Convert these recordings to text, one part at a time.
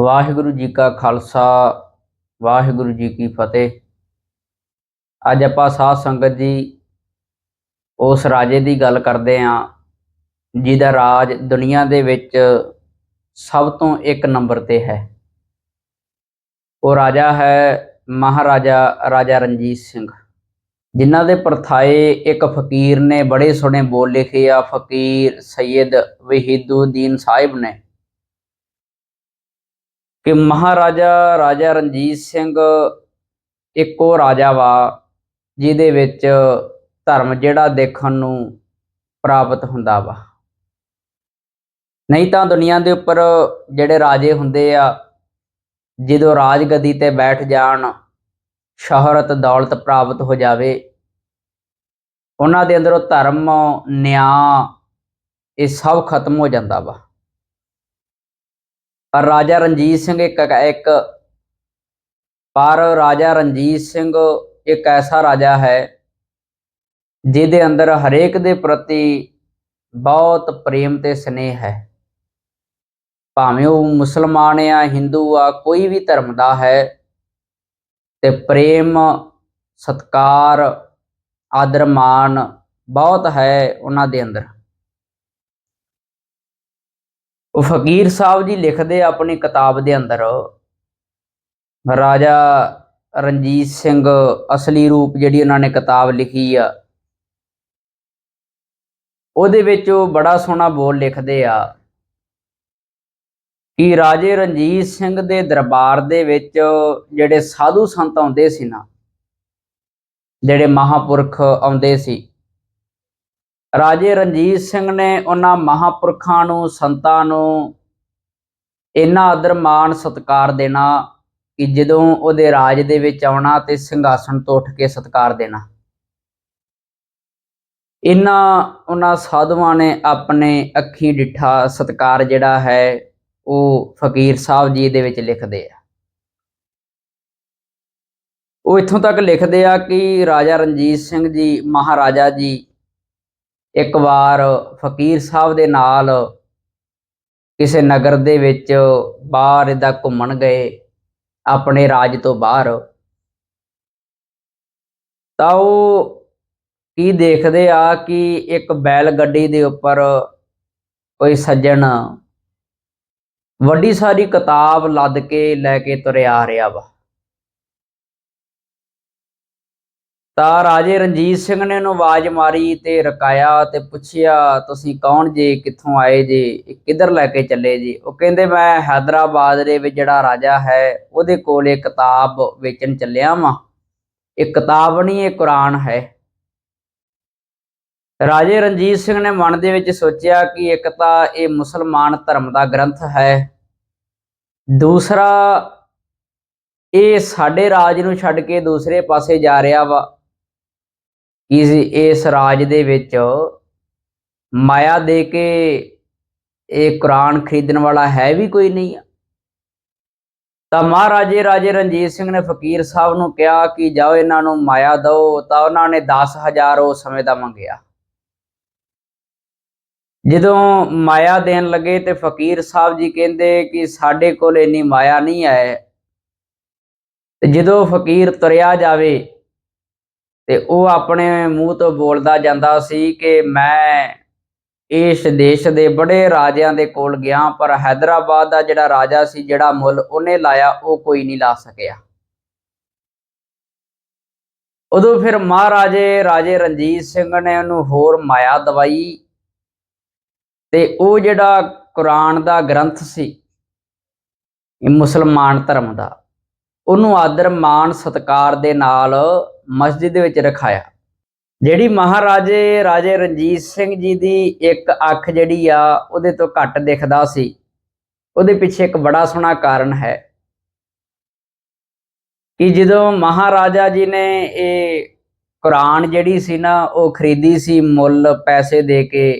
ਵਾਹਿਗੁਰੂ ਜੀ ਕਾ ਖਾਲਸਾ, ਵਾਹਿਗੁਰੂ ਜੀ ਕੀ ਫਤਿਹ। ਅੱਜ ਆਪਾਂ ਸਾਧ ਸੰਗਤ ਜੀ ਉਸ ਰਾਜੇ ਦੀ ਗੱਲ ਕਰਦੇ ਆਂ ਜਿਹਦਾ ਰਾਜ ਦੁਨੀਆ ਦੇ ਵਿੱਚ ਸਭ ਤੋਂ ਇੱਕ ਨੰਬਰ ਤੇ ਹੈ। ਉਹ ਰਾਜਾ ਹੈ ਮਹਾਰਾਜਾ ਰਾਜਾ ਰਣਜੀਤ ਸਿੰਘ। ਜਿਨ੍ਹਾਂ ਦੇ ਪਰਥਾਏ ਇੱਕ ਫਕੀਰ ਨੇ ਬੜੇ ਸੋਹਣੇ ਬੋਲ ਲਿਖੇ ਆ, ਫਕੀਰ ਸੈਯਦ ਵਹੀਦੁੱਦੀਨ ਸਾਹਿਬ ਨੇ। ਕਿ ਮਹਾਰਾਜਾ ਰਾਜਾ ਰਣਜੀਤ ਸਿੰਘ ਇੱਕੋ ਰਾਜਾ ਵਾ, ਜਿਹਦੇ ਵਿੱਚ ਧਰਮ ਜਿਹੜਾ ਦੇਖਣ ਨੂੰ ਪ੍ਰਾਪਤ ਹੁੰਦਾ ਵਾ। ਨਹੀਂ ਤਾਂ ਦੁਨੀਆ ਦੇ ਉੱਪਰ ਜਿਹੜੇ ਰਾਜੇ ਹੁੰਦੇ ਆ, ਜਦੋਂ ਰਾਜ ਗਦੀ ਤੇ ਬੈਠ ਜਾਣ, ਸ਼ੋਹਰਤ, ਦੌਲਤ ਪ੍ਰਾਪਤ ਹੋ ਜਾਵੇ, ਉਹਨਾਂ ਦੇ ਅੰਦਰੋਂ ਧਰਮ, ਨਿਆਂ, ਇਹ ਸਭ ਖਤਮ ਹੋ ਜਾਂਦਾ ਵਾ। ਪਰ ਰਾਜਾ ਰਣਜੀਤ ਸਿੰਘ ਇੱਕ ਇੱਕ ਪਰ ਰਾਜਾ ਰਣਜੀਤ ਸਿੰਘ ਇੱਕ ਐਸਾ ਰਾਜਾ ਹੈ ਜਿਹਦੇ ਅੰਦਰ ਹਰੇਕ ਦੇ ਪ੍ਰਤੀ ਬਹੁਤ ਪ੍ਰੇਮ ਤੇ ਸਨੇਹ ਹੈ। ਭਾਵੇਂ ਉਹ ਮੁਸਲਮਾਨ ਆ, ਹਿੰਦੂ ਆ, ਕੋਈ ਵੀ ਧਰਮ ਦਾ ਹੈ ਤੇ ਪ੍ਰੇਮ, ਸਤਕਾਰ ਆਦਰ ਮਾਨ ਬਹੁਤ ਹੈ ਉਹਨਾਂ ਦੇ ਅੰਦਰ। ਉਹ ਫਕੀਰ ਸਾਹਿਬ ਜੀ ਲਿਖਦੇ ਆ ਆਪਣੀ ਕਿਤਾਬ ਦੇ ਅੰਦਰ। ਰਾਜਾ ਰਣਜੀਤ ਸਿੰਘ ਅਸਲੀ ਰੂਪ ਜਿਹੜੀ ਉਹਨਾਂ ਨੇ ਕਿਤਾਬ ਲਿਖੀ ਆ, ਉਹਦੇ ਵਿੱਚ ਉਹ ਬੜਾ ਸੋਹਣਾ ਬੋਲ ਲਿਖਦੇ ਆ ਕਿ ਰਾਜੇ ਰਣਜੀਤ ਸਿੰਘ ਦੇ ਦਰਬਾਰ ਦੇ ਵਿੱਚ ਜਿਹੜੇ ਸਾਧੂ ਸੰਤ ਆਉਂਦੇ ਸੀ ਨਾ, ਜਿਹੜੇ ਮਹਾਪੁਰਖ ਆਉਂਦੇ ਸੀ ਰਾਜੇ ਰਣਜੀਤ ਸਿੰਘ ਨੇ ਉਹਨਾਂ ਮਹਾਪੁਰਖਾਂ ਨੂੰ, ਸੰਤਾਂ ਨੂੰ ਇੰਨਾ ਆਦਰ ਮਾਣ ਸਤਕਾਰ ਦੇਣਾ ਕਿ ਜਦੋਂ ਉਹਦੇ ਰਾਜ ਦੇ ਵਿੱਚ ਆਉਣਾ ਤੇ ਸਿੰਘਾਸਣ ਤੋਂ ਉੱਠ ਕੇ ਸਤਕਾਰ ਦੇਣਾ। ਇਨਾਂ ਉਹਨਾਂ ਸਾਧੂਆਂ ਨੇ ਆਪਣੇ ਅੱਖੀਂ ਡਿੱਠਾ ਸਤਕਾਰ ਜਿਹੜਾ ਹੈ, ਉਹ ਫਕੀਰ ਸਾਹਿਬ ਜੀ ਦੇ ਵਿੱਚ ਲਿਖਦੇ ਆ। ਉਹ ਇੱਥੋਂ ਤੱਕ ਲਿਖਦੇ ਆ ਕਿ ਰਾਜਾ ਰਣਜੀਤ ਸਿੰਘ ਜੀ, ਮਹਾਰਾਜਾ ਜੀ ਇੱਕ ਵਾਰ ਫਕੀਰ ਸਾਹਿਬ ਦੇ ਨਾਲ ਕਿਸੇ ਨਗਰ ਦੇ ਵਿੱਚ ਬਾਹਰ ਇਹਦਾ ਘੁੰਮਣ ਗਏ, ਆਪਣੇ ਰਾਜ ਤੋਂ ਬਾਹਰ। ਤਾਂ ਉਹ ਕੀ ਦੇਖਦੇ ਆ ਕਿ ਇੱਕ ਬੈਲ ਗੱਡੀ ਦੇ ਉੱਪਰ ਕੋਈ ਸੱਜਣ ਵੱਡੀ ਸਾਰੀ ਕਿਤਾਬ ਲੱਦ ਕੇ ਲੈ ਕੇ ਤੁਰਿਆ ਆ ਰਿਹਾ ਵਾ। ਤਾਂ ਰਾਜੇ ਰਣਜੀਤ ਸਿੰਘ ਨੇ ਉਹਨੂੰ ਆਵਾਜ਼ ਮਾਰੀ ਤੇ ਰਕਾਇਆ ਤੇ ਪੁੱਛਿਆ, ਤੁਸੀਂ ਕੌਣ ਜੇ? ਕਿੱਥੋਂ ਆਏ ਜੇ? ਇਹ ਕਿੱਧਰ ਲੈ ਕੇ ਚੱਲੇ ਜੇ? ਉਹ ਕਹਿੰਦੇ, ਮੈਂ ਹైదరాబాద్ ਦੇ ਵਿੱਚ ਜਿਹੜਾ ਰਾਜਾ ਹੈ, ਉਹਦੇ ਕੋਲ ਇਹ ਕਿਤਾਬ ਵੇਚਣ ਚੱਲਿਆ ਵਾਂ। ਇਹ ਕਿਤਾਬ ਨਹੀਂ, ਇਹ ਕੁਰਾਨ ਹੈ। ਰਾਜੇ ਰਣਜੀਤ ਸਿੰਘ ਨੇ ਮਨ ਦੇ ਵਿੱਚ ਸੋਚਿਆ ਕਿ ਇੱਕ ਤਾਂ ਇਹ ਮੁਸਲਮਾਨ ਧਰਮ ਦਾ ਗ੍ਰੰਥ ਹੈ। ਦੂਸਰਾ, ਇਹ ਸਾਡੇ ਰਾਜ ਨੂੰ ਛੱਡ ਕੇ ਦੂਸਰੇ ਪਾਸੇ ਜਾ ਰਿਹਾ ਵਾ। ਇਸ ਇਸ ਰਾਜ ਦੇ ਵਿੱਚ ਮਾਇਆ ਦੇ ਕੇ ਇਹ ਕੁਰਾਨ ਖਰੀਦਣ ਵਾਲਾ ਹੈ ਵੀ ਕੋਈ ਨਹੀਂ। ਤਾਂ ਮਹਾਰਾਜੇ ਰਾਜੇ ਰਣਜੀਤ ਸਿੰਘ ਨੇ ਫਕੀਰ ਸਾਹਿਬ ਨੂੰ ਕਿਹਾ ਕਿ ਜਾਓ ਇਹਨਾਂ ਨੂੰ ਮਾਇਆ ਦਿਓ, ਤਾਂ ਉਹਨਾਂ ਨੇ 10000 ਉਸ ਸਮੇਂ ਦਾ ਮੰਗਿਆ। ਜਦੋਂ ਮਾਇਆ ਦੇਣ ਲੱਗੇ ਤੇ ਫਕੀਰ ਸਾਹਿਬ ਜੀ ਕਹਿੰਦੇ ਕਿ ਸਾਡੇ ਕੋਲ ਇੰਨੀ ਮਾਇਆ ਨਹੀਂ ਹੈ। ਤੇ ਜਦੋਂ ਫਕੀਰ ਤੁਰਿਆ ਜਾਵੇ ਤੇ ਉਹ ਆਪਣੇ ਮੂੰਹ ਤੋਂ ਬੋਲਦਾ ਜਾਂਦਾ ਸੀ ਕਿ ਮੈਂ ਇਸ ਦੇਸ਼ ਦੇ ਬੜੇ ਰਾਜਿਆਂ ਦੇ ਕੋਲ ਗਿਆ, ਪਰ ਹైదరాబాద్ ਦਾ ਜਿਹੜਾ ਰਾਜਾ ਸੀ, ਜਿਹੜਾ ਮੁੱਲ ਉਹਨੇ ਲਾਇਆ, ਉਹ ਕੋਈ ਨਹੀਂ ਲਾ ਸਕਿਆ। ਉਦੋਂ ਫਿਰ ਮਹਾਰਾਜੇ ਰਾਜੇ ਰਣਜੀਤ ਸਿੰਘ ਨੇ ਉਹਨੂੰ ਹੋਰ ਮਾਇਆ ਦਵਾਈ ਤੇ ਉਹ ਜਿਹੜਾ ਕੁਰਾਨ ਦਾ ਗ੍ਰੰਥ ਸੀ ਮੁਸਲਮਾਨ ਧਰਮ ਦਾ, ਉਹਨੂੰ ਆਦਰ ਮਾਨ ਸਤਕਾਰ ਦੇ ਨਾਲ ਮਸਜਿਦ ਦੇ ਵਿੱਚ ਰਖਾਇਆ। ਜਿਹੜੀ ਮਹਾਰਾਜੇ ਰਾਜੇ ਰਣਜੀਤ ਸਿੰਘ ਜੀ ਦੀ ਇੱਕ ਅੱਖ ਜਿਹੜੀ ਆ, ਉਹਦੇ ਤੋਂ ਘੱਟ ਦਿਖਦਾ ਸੀ। ਉਹਦੇ ਪਿੱਛੇ ਇੱਕ ਬੜਾ ਸੋਹਣਾ ਕਾਰਨ ਹੈ ਕਿ ਜਦੋਂ ਮਹਾਰਾਜਾ ਜੀ ਨੇ ਇਹ ਕੁਰਾਨ ਜਿਹੜੀ ਸੀ ਨਾ, ਉਹ ਖਰੀਦੀ ਸੀ ਮੁੱਲ ਪੈਸੇ ਦੇ ਕੇ,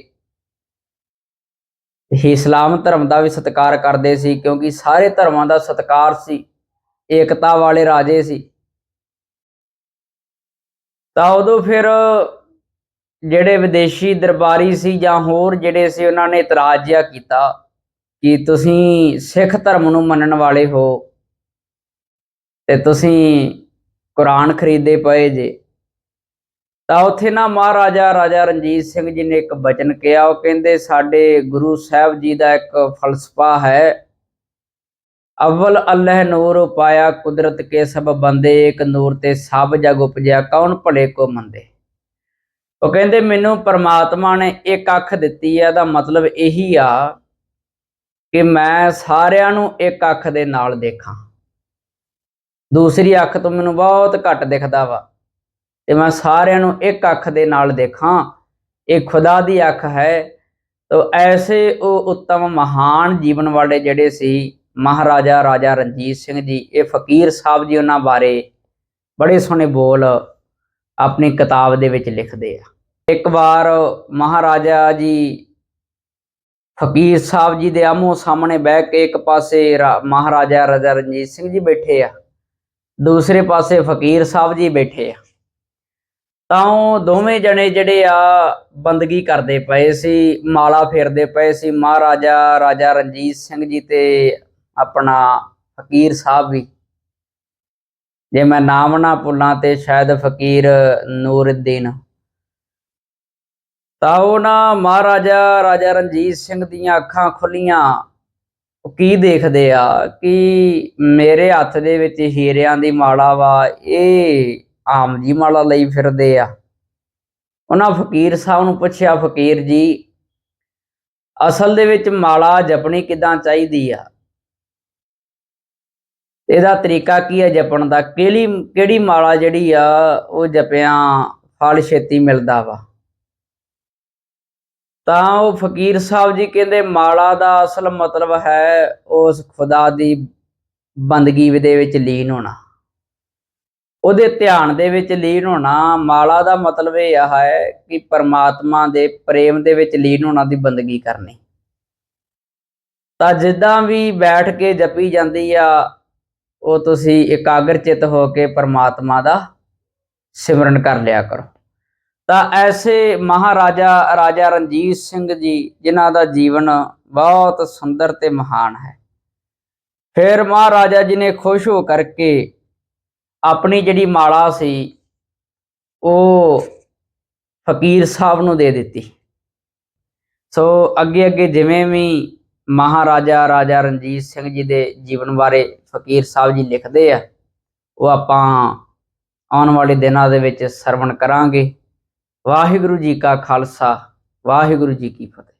ਇਹ ਇਸਲਾਮ ਧਰਮ ਦਾ ਵੀ ਸਤਿਕਾਰ ਕਰਦੇ ਸੀ ਕਿਉਂਕਿ ਸਾਰੇ ਧਰਮਾਂ ਦਾ ਸਤਿਕਾਰ ਸੀ। ਏਕਤਾ ਵਾਲੇ ਰਾਜੇ ਸੀ। ਤਾਂ ਉਦੋਂ ਫਿਰ ਜਿਹੜੇ ਵਿਦੇਸ਼ੀ ਦਰਬਾਰੀ ਸੀ ਜਾਂ ਹੋਰ ਜਿਹੜੇ ਸੀ, ਉਹਨਾਂ ਨੇ ਇਤਰਾਜ਼ ਜਿਹਾ ਕੀਤਾ ਕਿ ਤੁਸੀਂ ਸਿੱਖ ਧਰਮ ਨੂੰ ਮੰਨਣ ਵਾਲੇ ਹੋ ਤੇ ਤੁਸੀਂ ਕੁਰਾਨ ਖਰੀਦੇ ਪਏ ਜੇ। ਤਾਂ ਉੱਥੇ ਨਾ ਮਹਾਰਾਜਾ, ਰਾਜਾ ਰਣਜੀਤ ਸਿੰਘ ਜੀ ਨੇ ਇੱਕ ਬਚਨ ਕਿਹਾ, ਉਹ ਕਹਿੰਦੇ, ਸਾਡੇ ਗੁਰੂ ਸਾਹਿਬ ਜੀ ਦਾ ਇੱਕ ਫਲਸਫਾ ਹੈ ਅਵਲ ਅੱਲਾਹ ਨੂਰ ਉਪਾਇਆ ਕੁਦਰਤ ਕੇ ਸਭ ਬੰਦੇ ਇੱਕ ਨੂਰ ਤੇ ਸਭ ਜਗ ਉਪਜਿਆ, ਕੌਣ ਭਲੇ ਕੋ ਮੰਦੇ? ਉਹ ਕਹਿੰਦੇ, ਮੈਨੂੰ ਪਰਮਾਤਮਾ ਨੇ ਇੱਕ ਅੱਖ ਦਿੱਤੀ ਹੈ ਦਾ ਮਤਲਬ ਇਹੀ ਆ ਕਿ ਮੈਂ ਸਾਰਿਆਂ ਨੂੰ ਇੱਕ ਅੱਖ ਦੇ ਨਾਲ ਦੇਖਾਂ। ਦੂਸਰੀ ਅੱਖ ਤੋਂ ਮੈਨੂੰ ਬਹੁਤ ਘੱਟ ਦਿਖਦਾ ਵਾ ਤੇ ਮੈਂ ਸਾਰਿਆਂ ਨੂੰ ਇੱਕ ਅੱਖ ਦੇ ਨਾਲ ਦੇਖਾਂ। ਇਹ ਖੁਦਾ ਦੀ ਅੱਖ ਹੈ। ਤੋ ਐਸੇ ਉਹ ਉੱਤਮ ਮਹਾਨ ਜੀਵਨ ਵਾਲੇ ਜਿਹੜੇ ਸੀ ਮਹਾਰਾਜਾ ਰਾਜਾ ਰਣਜੀਤ ਸਿੰਘ ਜੀ, ਇਹ ਫਕੀਰ ਸਾਹਿਬ ਜੀ ਉਹਨਾਂ ਬਾਰੇ ਬੜੇ ਸੋਹਣੇ ਬੋਲ ਆਪਣੀ ਕਿਤਾਬ ਦੇ ਵਿੱਚ ਲਿਖਦੇ ਆ। ਇੱਕ ਵਾਰ ਮਹਾਰਾਜਾ ਜੀ ਫਕੀਰ ਸਾਹਿਬ ਜੀ ਦੇ ਆਮੋ ਸਾਹਮਣੇ ਬਹਿ ਕੇ ਇੱਕ ਪਾਸੇ ਰਾ- ਮਹਾਰਾਜਾ ਰਾਜਾ ਰਣਜੀਤ ਸਿੰਘ ਜੀ ਬੈਠੇ ਆ, ਦੂਸਰੇ ਪਾਸੇ ਫਕੀਰ ਸਾਹਿਬ ਜੀ ਬੈਠੇ ਆ। ਤਾਂ ਉਹ ਦੋਵੇਂ ਜਣੇ ਜਿਹੜੇ ਆ ਬੰਦਗੀ ਕਰਦੇ ਪਏ ਸੀ, ਮਾਲਾ ਫੇਰਦੇ ਪਏ ਸੀ। ਮਹਾਰਾਜਾ ਰਾਜਾ ਰਣਜੀਤ ਸਿੰਘ ਜੀ ਤੇ ਆਪਣਾ ਫਕੀਰ ਸਾਹਿਬ ਵੀ। ਜੇ ਮੈਂ ਨਾਮ ਨਾ ਭੁੱਲਾਂ ਤੇ ਸ਼ਾਇਦ ਫਕੀਰ ਨੂਰਉদ্দিন ਤਾਂ ਨਾ ਮਹਾਰਾਜਾ, ਰਾਜਾ ਰਣਜੀਤ ਸਿੰਘ ਦੀਆਂ ਅੱਖਾਂ ਖੁੱਲੀਆਂ। ਉਹ ਕੀ ਦੇਖਦੇ ਆ? ਕਿ ਮੇਰੇ ਹੱਥ ਦੇ ਵਿੱਚ ਹੀਰਿਆਂ ਦੀ ਮਾਲਾ ਵਾ? ਇਹ ਆਮ ਜੀ ਮਾਲਾ ਲਈ ਫਿਰਦੇ ਆ। ਉਹਨਾਂ ਫਕੀਰ ਸਾਹਿਬ ਨੂੰ ਪੁੱਛਿਆ, ਫਕੀਰ ਜੀ, ਅਸਲ ਦੇ ਵਿੱਚ ਮਾਲਾ ਜਪਣੀ ਕਿਦਾਂ ਚਾਹੀਦੀ ਆ? ਇਹਦਾ ਤਰੀਕਾ ਕੀ ਹੈ ਜਪਣ ਦਾ? ਕਿਹੜੀ ਕਿਹੜੀ ਮਾਲਾ ਜਿਹੜੀ ਆ, ਉਹ ਜਪਿਆ ਫਲ ਛੇਤੀ ਮਿਲਦਾ ਵਾ? ਤਾਂ ਉਹ ਫਕੀਰ ਸਾਹਿਬ ਜੀ ਕਹਿੰਦੇ ਮਾਲਾ ਦਾ ਅਸਲ ਮਤਲਬ ਹੈ ਉਸ ਖੁਦਾ ਦੀ ਬੰਦਗੀ ਦੇ ਵਿੱਚ ਲੀਨ ਹੋਣਾ। ਉਹਦੇ ਧਿਆਨ ਦੇ ਵਿੱਚ ਲੀਨ ਹੋਣਾ, ਮਾਲਾ ਦਾ ਮਤਲਬ ਇਹ ਆ ਹੈ ਕਿ ਪਰਮਾਤਮਾ ਦੇ ਪ੍ਰੇਮ ਦੇ ਵਿੱਚ ਲੀਨ ਹੋਣਾ ਦੀ ਬੰਦਗੀ ਕਰਨੀ। ਤਾਂ ਜਿੱਦਾਂ ਵੀ ਬੈਠ ਕੇ ਜਪੀ ਜਾਂਦੀ ਆ ਉਹ ਤੁਸੀਂ ਇਕਾਗਰ ਚਿਤ ਹੋ ਕੇ ਪਰਮਾਤਮਾ ਦਾ ਸਿਮਰਨ ਕਰ ਲਿਆ ਕਰੋ। ਤਾਂ ਐਸੇ ਮਹਾਰਾਜਾ ਰਾਜਾ ਰਣਜੀਤ ਸਿੰਘ ਜੀ, ਜਿਨ੍ਹਾਂ ਦਾ ਜੀਵਨ ਬਹੁਤ ਸੁੰਦਰ ਤੇ ਮਹਾਨ ਹੈ। ਫਿਰ ਮਹਾਰਾਜਾ ਜੀ ਨੇ ਖੁਸ਼ ਹੋ ਕਰਕੇ ਆਪਣੀ ਜਿਹੜੀ ਮਾਲਾ ਸੀ, ਉਹ ਫਕੀਰ ਸਾਹਿਬ ਨੂੰ ਦੇ ਦਿੱਤੀ। ਸੋ ਅੱਗੇ ਅੱਗੇ ਜਿਵੇਂ ਵੀ ਮਹਾਰਾਜਾ ਰਾਜਾ ਰਣਜੀਤ ਸਿੰਘ ਜੀ ਦੇ ਜੀਵਨ ਬਾਰੇ ਫਕੀਰ ਸਾਹਿਬ ਜੀ ਲਿਖਦੇ ਆ, ਉਹ ਆਪਾਂ ਆਉਣ ਵਾਲੇ ਦਿਨਾਂ ਦੇ ਵਿੱਚ ਸਰਵਣ ਕਰਾਂਗੇ। ਵਾਹਿਗੁਰੂ ਜੀ ਕਾ ਖਾਲਸਾ, ਵਾਹਿਗੁਰੂ ਜੀ ਕੀ ਫਤਿਹ।